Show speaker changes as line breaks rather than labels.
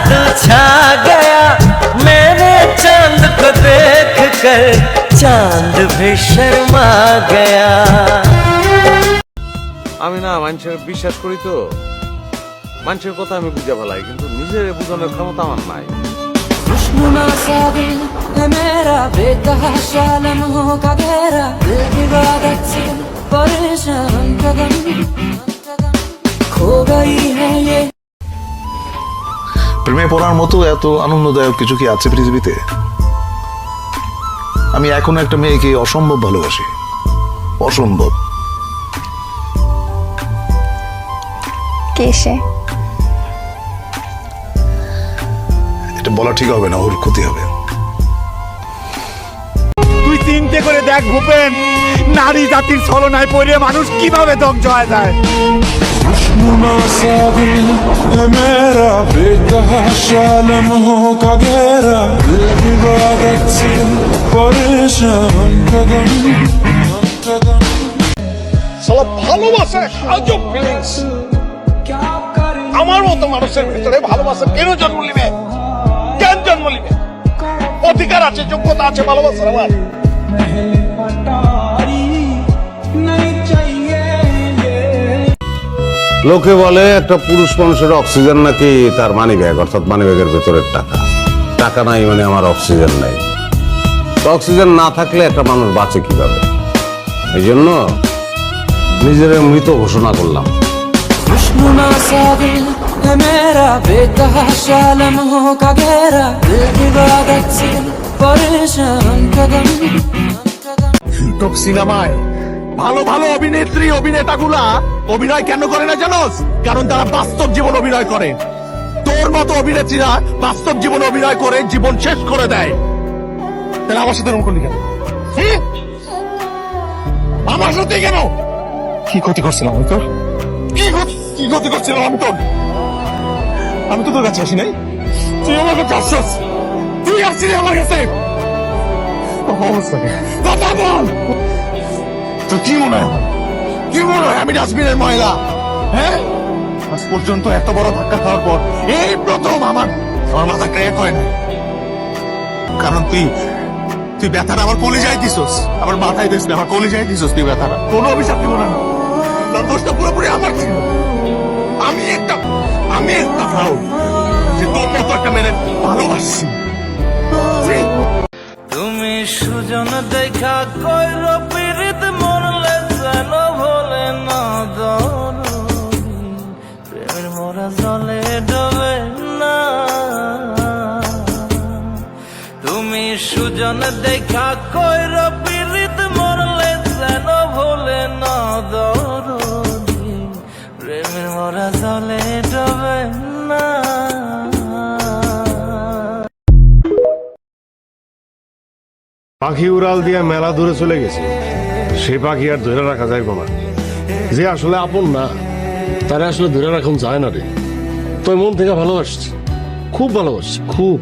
जादू छा गया मेरे चांद को देख कर चांद भी शर्मा गया।
আমি না মানুষের বিশ্বাস করি তো। মানুষের কথা আমি বুঝে ভালাই কিন্তু নিজের বুঝানোর ক্ষমতা আমার নাই।
مشمومة صابي खो गई है ये।
প্রেমে পড়ার মতো এত আনন্দদায়ক কিছু কি আছে পৃথিবীতে? আমি এখন একটা মেয়েকে অসম্ভব ভালোবাসি। অসম্ভব।
কে সে?
এটা বলা ঠিক হবে না ওর ক্ষতি হবে।
তুই চিন্তে করে দেখ ভূপেন নারী জাতির ছলনায় পড়ে মানুষ কীভাবে ধ্বংস হয়ে যায়? ভালোবাসা আমার মতো মানুষের ভিতরে ভালোবাসা। কেন জন্ম নিবে? কেন জন্ম নিবে? অধিকার আছে, যোগ্যতা আছে, ভালোবাসার আমার।
লোকে বলে একটা পুরুষ মানুষের অক্সিজেন নাকি তার মানি ব্যাগ অর্থাৎ মানি ব্যাগের ভেতরের টাকা। টাকা নাই মানে আমার অক্সিজেন নাই। অক্সিজেন না থাকলে একটা মানুষ বাঁচে কীভাবে? এই জন্য নিজের মৃত ঘোষণা করলাম।
সিনেমায় ভালো ভালো অভিনেত্রী, অভিনেতাগুলা অভিনয় কেন করে না জানোস? কারণ তারা বাস্তব জীবন অভিনয় করে। তোর মতো অভিনেত্রীরা বাস্তব জীবন অভিনয় করে, জীবন শেষ করে দেয়। তাহলে আমার সাথে এরকম করলি কেন? আমার সাথে কেন? কি ক্ষতি করছিলাম আমি তোর? কি কি ক্ষতি করছিলাম আমি তোর? আমি তো তোর কাছে আসি নাই। তুই আমার কাছে আসছিস তুই আসছিলি আমার কাছে? কথা বল! তো কি মনে হয়? কি মনে হয় আমি ডাস্টবিনের ময়লা? হ্যাঁ? আজ পর্যন্ত এত বড় ধাক্কা খাওয়ার পর এই প্রথম আমার আমার মাথা ক্র্যাক হয় না কারণ তুই তুই ব্যথাটা আমার কলিজায় দিছস। আমার মাথায় দিস আমার কলিজায় দিছস তুই ব্যথাটা। কোনো অভিশাপ দিব না। তার দোষটা পুরোপুরি আমার ছিল। আমি একটা আমি একটা ভাও যে তোর মতো একটা মেনে ভালোবাসছি!
তুমি সুজন দেখা কইর পীড়িত মরলে মরা জলে ডবে না। তুমি সুজন দেখা কইর পীড়িত মরলে যেন ভোলে না দরদি। প্রেমের মরা জলে ডবে না।
পাখি উড়াল দিয়ে মেলা দূরে চলে গেছে। সে পাখি আর ধরে রাখা যায় না। যে আসলে আপন না তারা আসলে ধরে রাখুন যায় না রে। তোর মন থেকে ভালোবাসছি। খুব ভালোবাসছি। খুব।